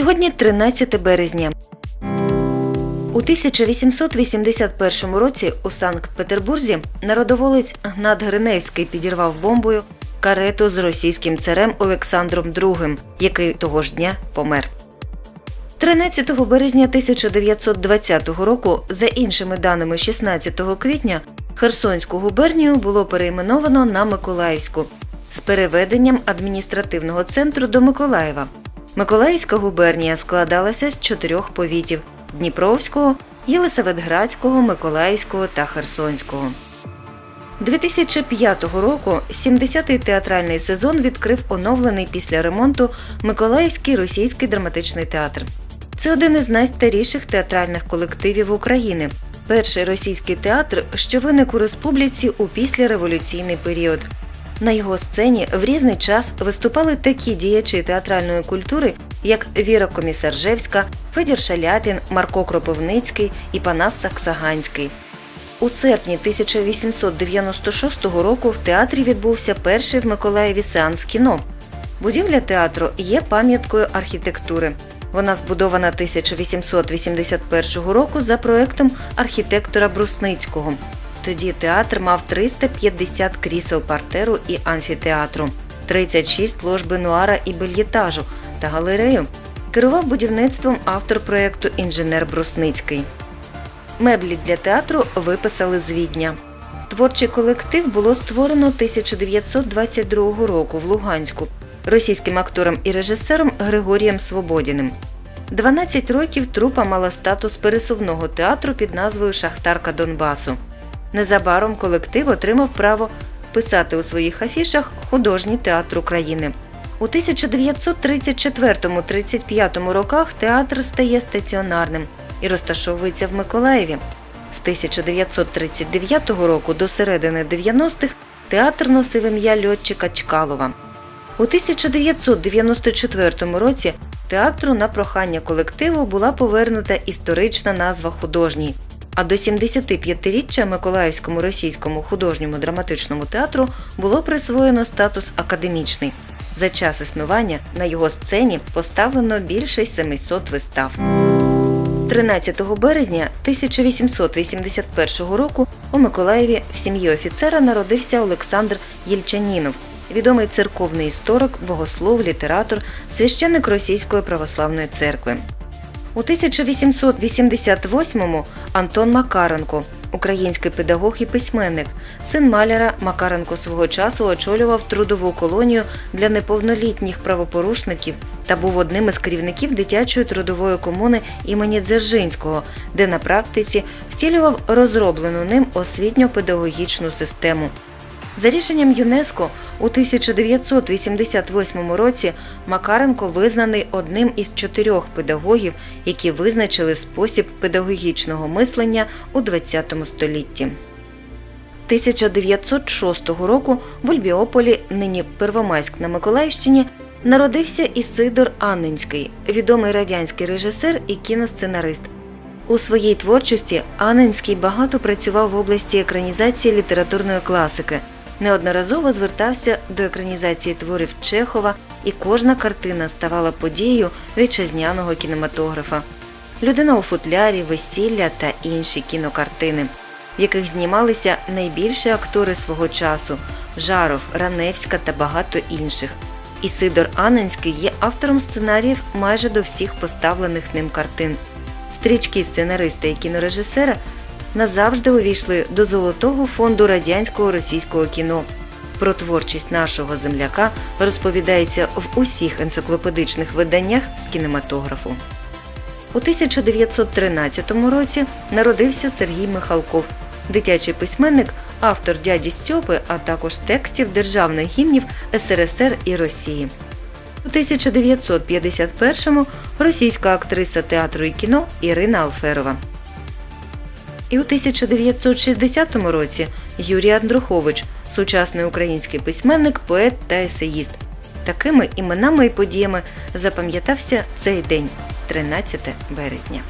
Сьогодні 13 березня. У 1881 році у Санкт-Петербурзі народоволець Гнат Гриневський підірвав бомбою карету з російським царем Олександром II, який того ж дня помер. 13 березня 1920 року, за іншими даними 16 квітня, Херсонську губернію було перейменовано на Миколаївську з переведенням адміністративного центру до Миколаєва. Миколаївська губернія складалася з чотирьох повітів Дніпровського, Єлисаветградського, Миколаївського та Херсонського. 2005 року 70-й театральний сезон відкрив оновлений після ремонту Миколаївський російський драматичний театр. Це один із найстаріших театральних колективів України. Перший російський театр, що виник у республіці у післяреволюційний період. На його сцені в різний час виступали такі діячі театральної культури, як Віра Комісаржевська, Федір Шаляпін, Марко Кропивницький і Панас Саксаганський. У серпні 1896 року в театрі відбувся перший в Миколаєві сеанс кіно. Будівля театру є пам'яткою архітектури. Вона збудована 1881 року за проектом архітектора Брусницького. Тоді театр мав 350 крісел партеру і амфітеатру, 36 лож бенуара і бельєтажу та галерею. Керував будівництвом автор проекту інженер Брусницький. Меблі для театру виписали з Відня. Творчий колектив було створено 1922 року в Луганську російським актором і режисером Григорієм Свободіним. 12 років трупа мала статус пересувного театру під назвою Шахтарка Донбасу. Незабаром колектив отримав право писати у своїх афішах художній театр України. У 1934-35 роках театр стає стаціонарним і розташовується в Миколаєві. З 1939 року до середини 90-х театр носив ім'я льотчика Чкалова. У 1994 році театру на прохання колективу була повернута історична назва художній. А до 75-річчя Миколаївському російському художньому драматичному театру було присвоєно статус академічний. За час існування на його сцені поставлено більше 700 вистав. 13 березня 1881 року у Миколаєві в сім'ї офіцера народився Олександр Єльчанінов, відомий церковний історик, богослов, літератор, священник Російської православної церкви. У 1888-му Антон Макаренко, український педагог і письменник, син маляра Макаренко свого часу очолював трудову колонію для неповнолітніх правопорушників та був одним із керівників дитячої трудової комуни імені Дзержинського, де на практиці втілював розроблену ним освітньо-педагогічну систему. За рішенням ЮНЕСКО у 1988 році Макаренко визнаний одним із чотирьох педагогів, які визначили спосіб педагогічного мислення у ХХ столітті. 1906 року в Ульбіополі, нині Первомайськ на Миколаївщині, народився Ісидор Анненський, відомий радянський режисер і кіносценарист. У своїй творчості Анненський багато працював в області екранізації літературної класики. Неодноразово звертався до екранізації творів Чехова, і кожна картина ставала подією вітчизняного кінематографа. Людина у футлярі, весілля та інші кінокартини, в яких знімалися найбільші актори свого часу Жаров, Раневська та багато інших. Ісидор Анненський є автором сценаріїв майже до всіх поставлених ним картин. Стрічки сценариста і кінорежисера назавжди увійшли до золотого фонду радянського російського кіно. Про творчість нашого земляка розповідається в усіх енциклопедичних виданнях з кінематографу. У 1913 році народився Сергій Михалков, дитячий письменник, автор дяді Стьопи, а також текстів державних гімнів СРСР і Росії. У 1951-му російська актриса театру і кіно Ірина Алферова. І у 1960 році Юрій Андрухович, сучасний український письменник, поет та есеїст. Такими іменами і подіями запам'ятався цей день, 13 березня.